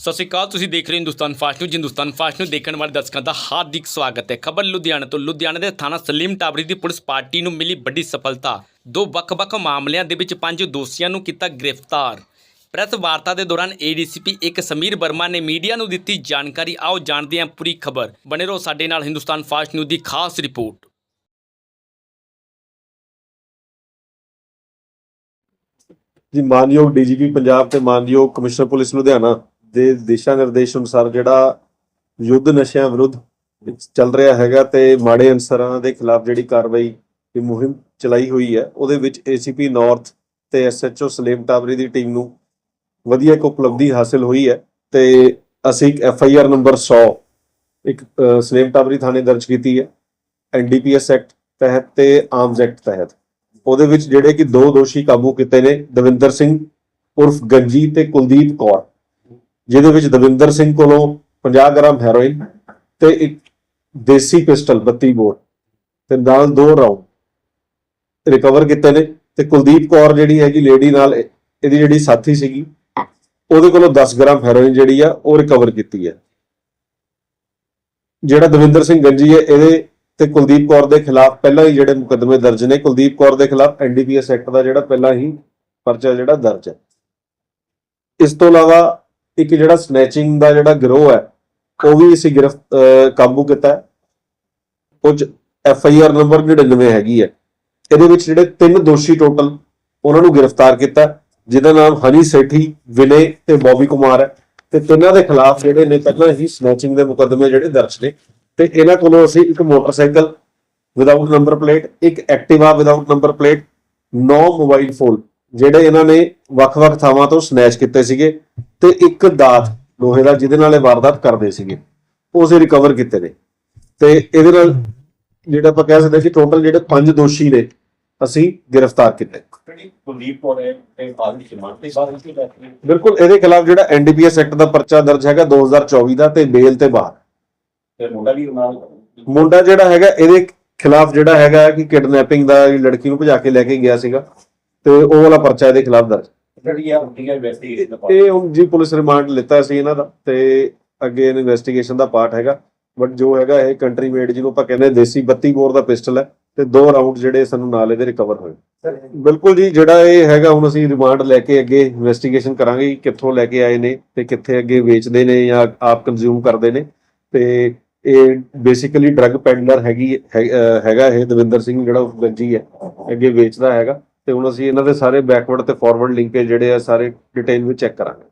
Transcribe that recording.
ਸਤਿ ਸ਼੍ਰੀ ਅਕਾਲ, ਤੁਸੀਂ ਦੇਖ ਰਹੇ ਹੋ Hindustan fast news. Hindustan fast news ਦੇਖਣ ਵਾਲੇ ਦਰਸ਼ਕਾਂ ਦਾ ਹਾਰਦਿਕ ਸਵਾਗਤ ਹੈ। ਖਬਰ ਲੁਧਿਆਣਾ ਤੋਂ। ਲੁਧਿਆਣਾ ਦੇ ਥਾਣਾ ਸਲੀਮ ਟਾਬਰੀ ਦੀ ਪੁਲਿਸ ਪਾਰਟੀ ਨੂੰ ਮਿਲੀ ਵੱਡੀ ਸਫਲਤਾ। ਦੋ ਵੱਖ-ਵੱਖ ਮਾਮਲਿਆਂ ਦੇ ਵਿੱਚ ਪੰਜ ਦੋਸ਼ੀਆਂ ਨੂੰ ਕੀਤਾ ਗ੍ਰਿਫਤਾਰ। ਪ੍ਰੈਸ ਵਾਰਤਾ ਦੇ ਦੌਰਾਨ ਏਡੀਸੀਪੀ ਇੱਕ ਸਮੀਰ ਵਰਮਾ ਨੇ ਮੀਡੀਆ ਨੂੰ ਦਿੱਤੀ ਜਾਣਕਾਰੀ। ਆਓ ਜਾਣਦੇ ਹਾਂ ਪੂਰੀ ਖਬਰ। ਬਣੇ ਰਹੋ ਸਾਡੇ ਨਾਲ ਹਿੰਦੁਸਤਾਨ ਫਾਸਟ ਨਿਊਜ਼ ਦੀ ਖਾਸ ਰਿਪੋਰਟ। ਜੀ, ਮਾਨਯੋਗ ਡੀਜੀਪੀ ਪੰਜਾਬ ਤੇ ਮਾਨਯੋਗ ਕਮਿਸ਼ਨਰ ਪੁਲਿਸ ਲੁਧਿਆਣਾ। ਦੇ ਦਿਸ਼ਾ ਨਿਰਦੇਸ਼ ਅਨੁਸਾਰ ਜਿਹੜਾ ਯੁੱਧ ਨਸ਼ਿਆਂ ਵਿਰੁੱਧ ਚੱਲ ਰਿਹਾ ਹੈਗਾ ਤੇ ਮਾੜੇ ਅਨਸਰਾਂ ਦੇ ਖਿਲਾਫ ਜਿਹੜੀ ਕਾਰਵਾਈ ਦੀ ਮੁਹਿੰਮ ਚਲਾਈ ਹੋਈ ਹੈ ਉਹਦੇ ਵਿੱਚ ਏਸੀਪੀ ਨਾਰਥ ਤੇ ਐਸਐਚਓ ਸਲੇਮ ਟਾਬਰੀ ਦੀ ਟੀਮ ਨੂੰ ਵਧੀਆ ਇੱਕ ਉਪਲਬਧੀ ਹਾਸਲ ਹੋਈ ਹੈ ਤੇ ਅਸੀਂ ਇੱਕ ਐਫਆਈਆਰ ਨੰਬਰ 100 ਇੱਕ ਅ, ਸਲੇਮ ਟਾਬਰੀ ਥਾਣੇ ਦਰਜ ਕੀਤੀ ਹੈ ਐਨਡੀਪੀਐਸ ਐਕਟ ਤਹਿਤ ਤੇ ਆਰਮਸ ਐਕਟ ਤਹਿਤ। ਉਹਦੇ ਵਿੱਚ ਜਿਹੜੇ ਕਿ ਦੋ ਦੋਸ਼ੀ ਕਾਬੂ ਕੀਤੇ ਨੇ ਦਵਿੰਦਰ ਸਿੰਘ ਉਰਫ ਗੰਜੀ ਤੇ ਕੁਲਦੀਪ ਕੌਰ। ਜਿਹਦੇ ਵਿੱਚ ਦਵਿੰਦਰ ਸਿੰਘ ਕੋਲੋਂ 50 ਗ੍ਰਾਮ ਹੈਰੋਇਨ ਤੇ ਇੱਕ ਦੇਸੀ ਪਿਸਟਲ 32 ਬੋਰ ਤੇ ਨਾਲ ਦੋ ਰਾਉਂਡ ਰਿਕਵਰ ਕੀਤੇ ਨੇ ਤੇ ਕੁਲਦੀਪ ਕੌਰ ਜਿਹੜੀ ਹੈਗੀ ਲੇਡੀ ਨਾਲ ਇਹਦੀ ਜਿਹੜੀ ਸਾਥੀ ਸੀਗੀ, ਉਹਦੇ ਕੋਲੋਂ 10 ਗ੍ਰਾਮ ਹੈਰੋਇਨ ਜਿਹੜੀ ਆ, ਉਹ ਰਿਕਵਰ ਕੀਤੀ ਹੈ ਜਿਹੜਾ ਦਵਿੰਦਰ ਸਿੰਘ ਗੰਜੀ ਹੈ, ਇਹਦੇ ਤੇ ਕੁਲਦੀਪ ਕੌਰ ਦੇ ਖਿਲਾਫ ਪਹਿਲਾਂ ਹੀ ਜਿਹੜੇ ਮੁਕੱਦਮੇ ਦਰਜ ਨੇ, ਕੁਲਦੀਪ ਕੌਰ ਦੇ ਖਿਲਾਫ ਐਨਡੀਪੀਐਸ ਐਕਟ ਦਾ ਜਿਹੜਾ ਪਹਿਲਾਂ ਹੀ ਪਰਚਾ ਜਿਹੜਾ ਦਰਜ ਹੈ। ਇਸ ਤੋਂ ਇਲਾਵਾ ਇੱਕ ਜਿਹੜਾ ਸਨੈਚਿੰਗ ਦਾ ਜਿਹੜਾ ਗਿਰੋਹ ਹੈ, ਉਹ ਵੀ ਅਸੀਂ ਗ੍ਰਿਫਤ ਕਾਬੂ ਕੀਤਾ ਹੈ। ਐਫ ਆਈ ਆਰ ਨੰਬਰ 99 ਹੈਗੀ ਹੈ। ਇਹਦੇ ਵਿੱਚ ਜਿਹੜੇ ਤਿੰਨ ਦੋਸ਼ੀ ਟੋਟਲ ਉਹਨਾਂ ਨੂੰ ਗ੍ਰਿਫਤਾਰ ਕੀਤਾ ਜਿਹਦਾ ਨਾਮ ਹਨੀ ਸੇਠੀ, ਵਿਨੇ ਤੇ ਬੌਬੀ ਕੁਮਾਰ ਹੈ। ਤੇ ਤਿੰਨਾਂ ਦੇ ਖਿਲਾਫ ਜਿਹੜੇ ਨੇ ਪਹਿਲਾਂ ਹੀ ਸਨੈਚਿੰਗ ਦੇ ਮੁਕੱਦਮੇ ਜਿਹੜੇ ਦਰਜ ਨੇ, ਤੇ ਇਹਨਾਂ ਕੋਲੋਂ ਅਸੀਂ ਇੱਕ ਮੋਟਰਸਾਈਕਲ ਵਿਦਆਊਟ ਨੰਬਰ ਪਲੇਟ ਇੱਕ Activa without number plate 9 mobile phone ਜਿਹੜੇ ਇਹਨਾਂ ਨੇ ਵੱਖ-ਵੱਖ ਥਾਵਾਂ ਤੋਂ ਸਨੈਚ ਕੀਤੇ ਸੀਗੇ। ਤੇ ਇੱਕ ਦਾਤ ਲੋਹੇ ਦਾ ਜਿਹਦੇ ਨਾਲ ਇਹ ਵਾਰਦਾਤ ਕਰਦੇ ਸੀਗੇ। ਉਹ ਰਿਕਵਰ ਕੀਤੇ ਨੇ। ਤੇ ਇਹਦੇ ਨਾਲ ਜਿਹੜਾ ਆਪਾਂ ਕਹਿ ਸਕਦੇ ਕਿ ਟੋਟਲ ਜਿਹੜੇ ਪੰਜ ਦੋਸ਼ੀ ਨੇ ਅਸੀਂ ਗ੍ਰਿਫਤਾਰ ਕੀਤੇ। ਬਿਲਕੁਲ ਇਹਦੇ ਖਿਲਾਫ ਜਿਹੜਾ ਐਨਡੀਪੀਐਸ ਐਕਟ ਦਾ ਪਰਚਾ ਦਰਜ ਹੈਗਾ 2024 ਦਾ ਤੇ ਬੇਲ ਤੇ ਬਾਹਰ ਮੁੰਡਾ ਵੀ ਨਾਲ ਮੁੰਡਾ ਜਿਹੜਾ ਹੈਗਾ ਇਹਦੇ ਖਿਲਾਫ ਜਿਹੜਾ ਹੈਗਾ ਕਿ ਕਿਡਨੈਪਿੰਗ ਦਾ ਲੜਕੀ ਨੂੰ ਭਜਾ ਕੇ ਲੈ ਕੇ ਗਿਆ ਸੀਗਾ ਤੇ ਉਹ ਵਾਲਾ ਪਰਚਾ ਇਹਦੇ ਖਿਲਾਫ ਦਰਜ। ਜਿਹੜੀ ਆ ਹੁੰਦੀ ਹੈ ਇਨਵੈਸਟੀਗੇਸ਼ਨ ਦਾ part। ਇਹ ਹੁਣ ਜੀ ਪੁਲਿਸ ਰਿਮਾਂਡ ਲਿੱਤਾ ਸੀ ਇਹਨਾਂ ਦਾ ਤੇ ਅੱਗੇ ਇਨਵੈਸਟੀਗੇਸ਼ਨ ਦਾ ਪਾਰਟ ਹੈਗਾ। ਬਟ ਜੋ ਹੈਗਾ ਇਹ ਕੰਟਰੀ ਮੇਡ ਜਿਹਨੂੰ ਆਪਾਂ ਕਹਿੰਦੇ ਹਾਂ ਦੇਸੀ 32 ਬੋਰ ਦਾ ਪਿਸਟਲ ਹੈ ਤੇ ਦੋ ਰਾਉਂਡ ਜਿਹੜੇ ਸਾਨੂੰ ਨਾਲ ਇਹਦੇ ਰਿਕਵਰ ਹੋਏ। Sir, ਬਿਲਕੁਲ ਜੀ ਜਿਹੜਾ ਇਹ ਹੈਗਾ ਹੁਣ ਅਸੀਂ ਰਿਮਾਂਡ ਲੈ ਕੇ ਅੱਗੇ ਇਨਵੈਸਟੀਗੇਸ਼ਨ ਕਰਾਂਗੇ ਕਿ ਕਿੱਥੋਂ ਲੈ ਕੇ ਆਏ ਨੇ ਤੇ ਕਿੱਥੇ ਅੱਗੇ ਵੇਚਦੇ ਨੇ ਜਾਂ ਆਪ ਕੰਜ਼ਿਊਮ ਕਰਦੇ ਨੇ। ਤੇ ਇਹ ਬੇਸਿਕਲੀ ਡਰੱਗ ਪੈਡਲਰ ਹੈਗੀ ਹੈ- ਹੈਗਾ ਇਹ ਦਵਿੰਦਰ ਸਿੰਘ ਜਿਹੜਾ ਉਹ ਗੰਜੀ ਹੈ ਅੱਗੇ ਵੇਚਦਾ ਹੈਗਾ। ਤੇ ਹੁਣ ਅਸੀਂ ਇਹਨਾਂ ਦੇ ਸਾਰੇ ਬੈਕਵਰਡ ਤੇ ਫਾਰਵਰਡ ਲਿੰਕੇਜ ਜਿਹੜੇ ਆ, ਸਾਰੇ ਡਿਟੇਲ ਵਿੱਚ ਚੈੱਕ ਕਰਾਂਗੇ।